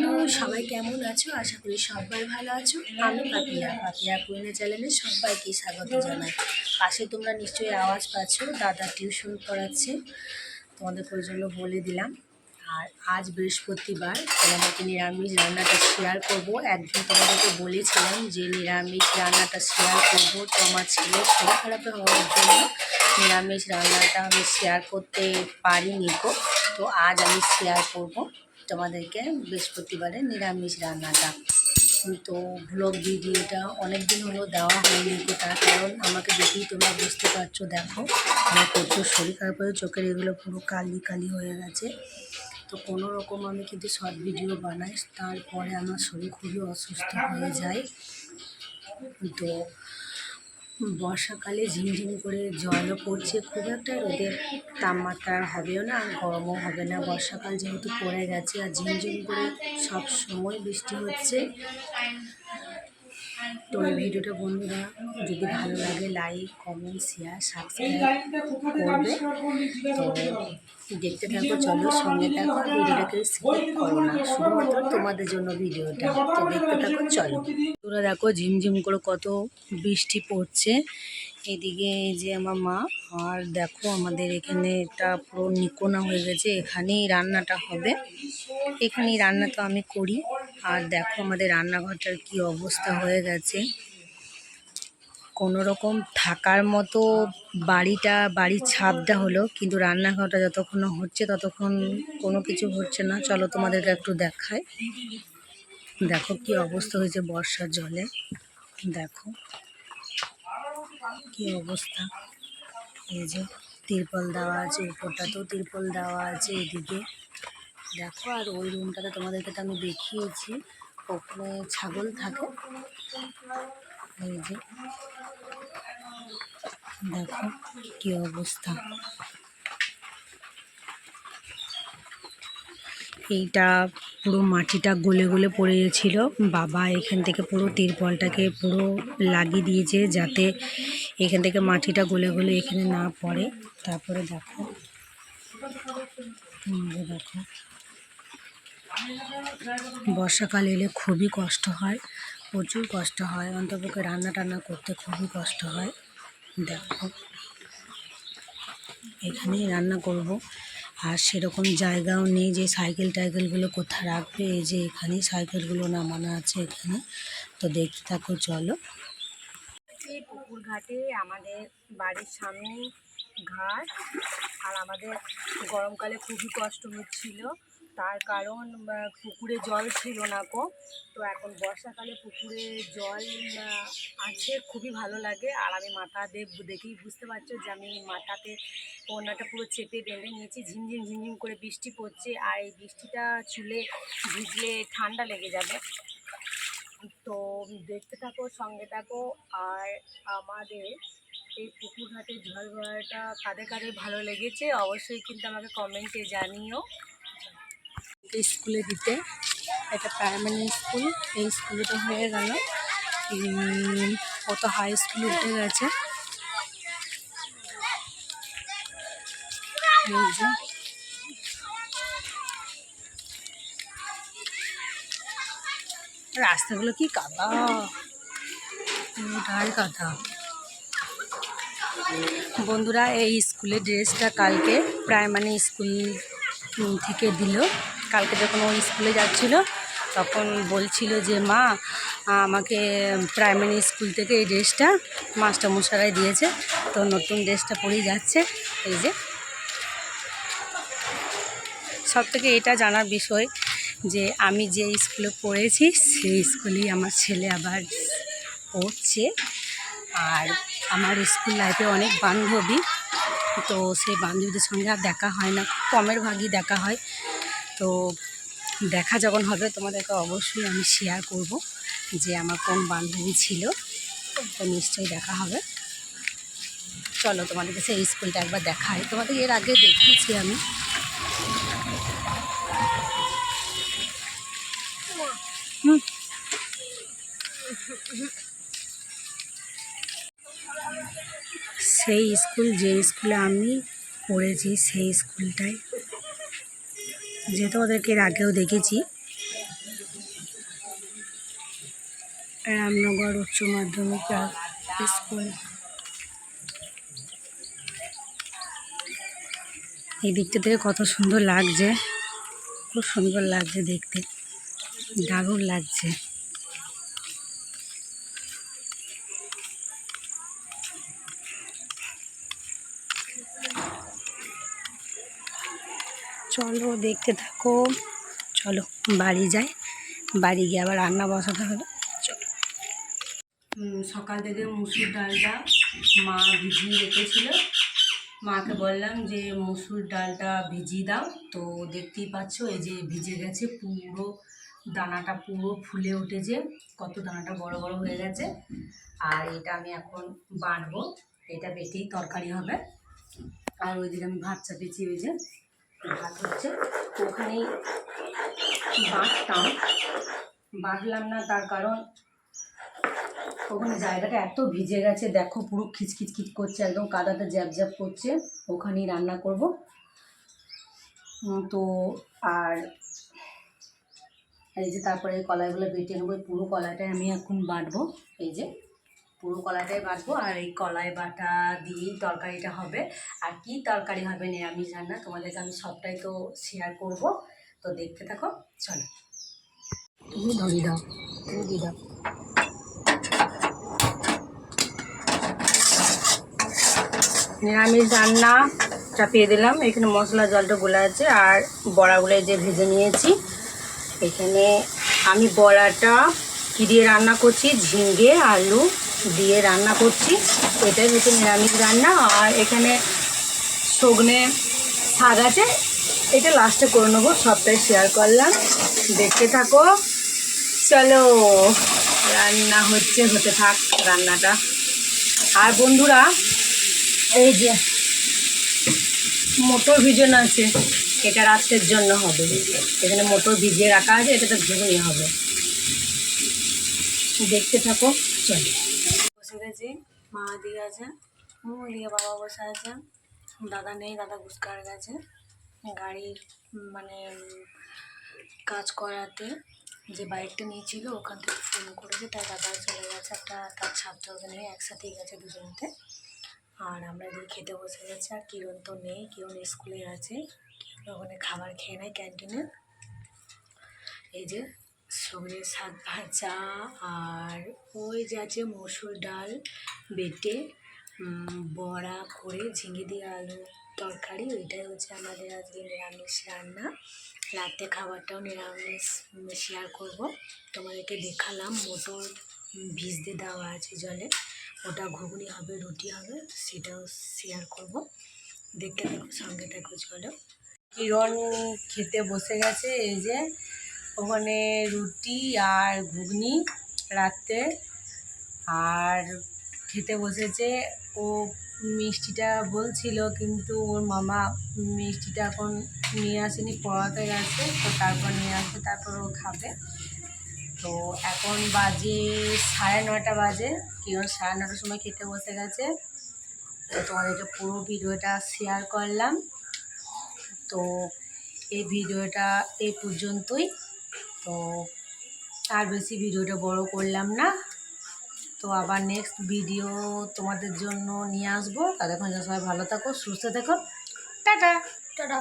বন্ধু সবাই কেমন আছো? আশা করি সবাই ভালো আছো। আমি পাপিয়া। পাপিয়া কুইনে চ্যানেলে সবাইকে স্বাগত জানাই। পাশে তোমরা নিশ্চয়ই আওয়াজ পাচ্ছ, দাদা টিউশন পড়াচ্ছে, তোমাদের জন্য বলে দিলাম। আর আজ বৃহস্পতিবার, তোমাদেরকে নিরামিষ রান্নাটা শেয়ার করব। একদিন তোমাদেরকে বলেছিলাম যে নিরামিষ রান্নাটা শেয়ার করব। তো আমার ছেলে শরীর খারাপ হওয়ার জন্য নিরামিষ রান্নাটা আমি শেয়ার করতে পারিনি তো আজ আমি শেয়ার করব। তোমাদেরকে বৃহস্পতিবারে নিরামিষ রান্নাটা। তো ব্লগ ভিডিওটা অনেক দিন হলো দেওয়া হয়নি তার কারণ আমাকে দেখেই তোমরা বুঝতে পারছ, দেখো। আমার প্রচুর শরীর খারাপ হয়ে চোখের এগুলো পুরো কালি কালি হয়ে গেছে। তো কোনো রকম আমি কিন্তু শর্ট ভিডিও বানাই, তারপরে আমার শরীর খুবই অসুস্থ হয়ে যায়। তো বর্ষাকালে ঝিমঝিম করে জলও পড়ছে, খুব একটা রোদের তাপমাত্রা হবেও না গরমও হবে না। বর্ষাকাল যেহেতু পড়ে গেছে আর ঝিমঝিম করে সব সময় বৃষ্টি হচ্ছে। তো এই ভিডিওটা বন্ধুরা যদি ভালো লাগে লাইক কমেন্ট শেয়ার সাবস্ক্রাইব করবে। তো দেখতে থাকো, চলো সঙ্গে থাকো ভিডিওটাকে করো না। শুধুমাত্র তোমাদের জন্য ভিডিওটা। তো দেখতে থাকো, চলো। তোরা দেখো, ঝিমঝিম করে কত বৃষ্টি পড়ছে। এদিকে যে আমার মা, আর দেখো আমাদের এখানে এটা পুরো নিকোনা হয়ে গেছে। এখানেই রান্নাটা হবে। এখানেই রান্না তো আমি করি। আর দেখো আমাদের রান্নাঘরটার কি অবস্থা হয়ে গেছে। কোনো রকম থাকার মতো বাড়িটা, বাড়ির ছাদটা হলো, কিন্তু রান্নাঘরটা যতক্ষণ হচ্ছে ততক্ষণ কোনো কিছু হচ্ছে না। চলো তোমাদেরকে একটু দেখায় দেখো কি অবস্থা হয়েছে বর্ষার জলে। দেখো কি অবস্থা। এই যে তিরপল দেওয়া আছে, উপরটাতেও তিরপল দেওয়া আছে, এদিকে দেখো, আর ওই রুমটাতে তোমাদেরকে তো আমি দেখিয়েছি। ওখানে ছাগল থাকে। এই যে। দেখো কি অবস্থা। এইটা পুরো মাটিটা গলে গলে পড়ে গেছিল। বাবা এখান থেকে পুরো তিরপলটাকে পুরো লাগিয়ে দিয়েছে যাতে এখান থেকে মাটিটা গলে গলে এখানে না পড়ে। তারপরে দেখো। দেখো। বর্ষাকাল এলে খুবই কষ্ট হয়, প্রচুর কষ্ট হয়। অন্তপক্ষে রান্না টান্না করতে খুবই কষ্ট হয়। দেখো, এখানেই রান্না করব। আর সেরকম জায়গাও নেই যে সাইকেল টাইকেলগুলো কোথায় রাখবে। এই যে এখানেই সাইকেলগুলো নামানো আছে এখানে। তো দেখতে থাকো, চলো। পুকুর ঘাটে আমাদের বাড়ির সামনে ঘাট। আর আমাদের গরমকালে খুবই কষ্ট হচ্ছিল। তার কারণ পুকুরে জল ছিল না কো। তো এখন বর্ষাকালে পুকুরে জল আছে, খুবই ভালো লাগে। আর আমি মাথা দেব, দেখেই বুঝতে পারছ যে আমি মাথাতে ওনাটা পুরো চেপে বেঁধে নিয়েছি। ঝিমঝিম ঝিমঝিম করে বৃষ্টি পড়ছে আর এই বৃষ্টিটা চুলে ভিজলে ঠান্ডা লেগে যাবে। তো দেখতে থাকো, সঙ্গে থাকো। আর আমাদের এই পুকুর ঘাটে ঝড় ভরাটা কাদের কাদের ভালো লেগেছে, অবশ্যই কিন্তু আমাকে কমেন্টে জানিও। স্কুলে দিতে। এটা প্রাইমারি স্কুল এই স্কুলে তো হয়ে গেল। ও তো হাই স্কুলে উঠে গেছে। রাস্তাগুলো কি কাদা। পুরোটাই কাদা। বন্ধুরা, এই স্কুলের ড্রেসটা কালকে প্রাইমারি স্কুল থেকে দিল। কালকে যখন ও স্কুলে যাচ্ছিল, তখন বলছিল যে, মা, আমাকে প্রাইমারি স্কুল থেকে এই ড্রেসটা মাস্টারমশারাই দিয়েছে, তো নতুন ড্রেসটা পরেই যাচ্ছে। এই যে। সব থেকে এটা জানার বিষয় যে, আমি যে স্কুলে পড়েছি, সেই স্কুলেই আমার ছেলে আবার পড়ছে। আর আমার স্কুল লাইফে অনেক বান্ধবী, তো সেই বান্ধবীদের সঙ্গে আর দেখা হয় না। কমের ভাগই দেখা হয়। তো দেখা যখন হবে তোমাদেরকে অবশ্যই আমি শেয়ার করব যে আমার কোন বান্ধবী ছিল, তো নিশ্চয়ই দেখা হবে। চলো তোমাদের কাছে এই স্কুলটা একবার দেখাই। তোমাদের এর আগে দেখিয়েছি আমি। সেই স্কুল, যে স্কুলে আমি পড়েছি সেই স্কুলটাই যেহেতু ওদেরকে এর আগেও দেখেছি। রামনগর উচ্চ মাধ্যমিক স্কুল। এই দিকটা থেকে কত সুন্দর লাগছে। খুব সুন্দর লাগছে দেখতে। দারুণ লাগছে। চলো দেখতে থাকো। চলো, বাড়ি যাই। বাড়ি গিয়ে আবার রান্না বসাতে হবে। চলো। সকাল থেকে মুসুর ডালটা মা ভিজিয়ে রেখেছিল। মাকে বললাম যে, মুসুর ডালটা ভিজিয়ে দাও। তো দেখতেই পাচ্ছ, এই যে ভিজে গেছে পুরো দানাটা পুরো ফুলে উঠেছে। কত দানাটা বড় বড় হয়ে গেছে। আর এটা আমি এখন বাটবো। এটা বেটেই তরকারি হবে। আর ওইদিকে আমি ভাত চাপিয়েছি, ওই যে ভাত হচ্ছে। ওখানেই বাটতাম বাটলাম না তার কারণ ওখানে জায়গাটা এত ভিজে গেছে। দেখো পুরো খিচখিচ খিচ করছে, একদম কাদাতে জ্যাপ জ্যাপ করছে। ওখানেই রান্না করব। তো আর এই যে তারপরে কলাইগুলো বেটে নেব পুরো কলাইটাই আমি এখন বাটবো। এই যে পুরো কলাইটাই বাটবো আর এই কলাই বাটা দিয়েই তরকারিটা হবে। আর কি তরকারি হবে নিরামিষ রান্না তোমাদেরকে আমি সবটাই তো শেয়ার করব। তো দেখতে থাকো, চলো। তুমি ধরিয়ে দাও, তুমি দিয়ে দাও। নিরামিষ রান্না চাপিয়ে দিলাম। এখানে মশলা জলটা গোলা আছে আর বড়াগুলো যে ভেজে নিয়েছি। এখানে আমি বড়াটা কী দিয়ে রান্না করছি? ঝিঙ্গে আলু দিয়ে রান্না করছি। এটাই হচ্ছে নিরামিষ রান্না। আর এখানে সগনে শাক আছে। এটা লাস্টে করে নেব, সবটাই শেয়ার করলাম। দেখতে থাকো। চলো, রান্না হচ্ছে, হতে থাক রান্নাটা। আর বন্ধুরা, এই যে মোটর ভিজন আছে, এটা রাত্রের জন্য হবে। এখানে মোটর ভিজিয়ে রাখা আছে, এটাতে ঘুগনি হবে। দেখতে থাকো, চলো। বসে গেছি মা দিয়ে আছে দিয়ে বাবা বসে আছে, দাদা নেই, দাদা ঘুসকার গেছে গাড়ির মানে কাজ করাতে, যে বাইকটা নিয়েছিল ওখান থেকে ফোন করেছে তাই দাদা চলে গেছে, একটা তার ছাত্রকে নিয়ে একসাথেই গেছে দুজনেতে, আর আমরা এদিকে খেতে বসে গেছি, আর কিরণ তো নেই, কিরণ স্কুলে আছে ওখানে খাবার খেয়ে নেয় ক্যান্টিনে, এই যে সবজি শাক ভাজা আর ওই যে আছে মসুর ডাল বেটে বড়া করে ঝিঙে দিয়ে আলু তরকারি, ওইটাই হচ্ছে আমাদের আজকে নিরামিষ রান্না। রাতে খাবারটাও নিরামিষ শেয়ার করব। তোমাদেরকে দেখালাম, মোটর ভিজতে দেওয়া আছে জলে। ওটা ঘুগনি হবে, রুটি হবে, সেটাও শেয়ার করব। দেখতে থাকো, সঙ্গে থাকো, চলো। কিরণ খেতে বসে গেছে, এই যে ওখানে রুটি আর ঘুগনি রাত্রে। আর খেতে বসেছে। ও মিষ্টিটা বলছিল, কিন্তু ওর মামা মিষ্টিটা এখন নিয়ে আসেনি, পড়াতে গেছে। তো তারপর নিয়ে আসবে তারপর ও খাবে। তো এখন বাজে সাড়ে নটা বাজে। কেউ সাড়ে নটার সময় খেতে বসে গেছে। তো তোমাদেরকে পুরো ভিডিওটা শেয়ার করলাম। তো এই ভিডিওটা এই পর্যন্তই। তো আর বেশি ভিডিওটা বড় করলাম না। তো আবার নেক্সট ভিডিও তোমাদের জন্য নিয়ে আসব। তাদের সবাই ভালো থাকো, সুস্থ থাকো। টাটা। টাটা।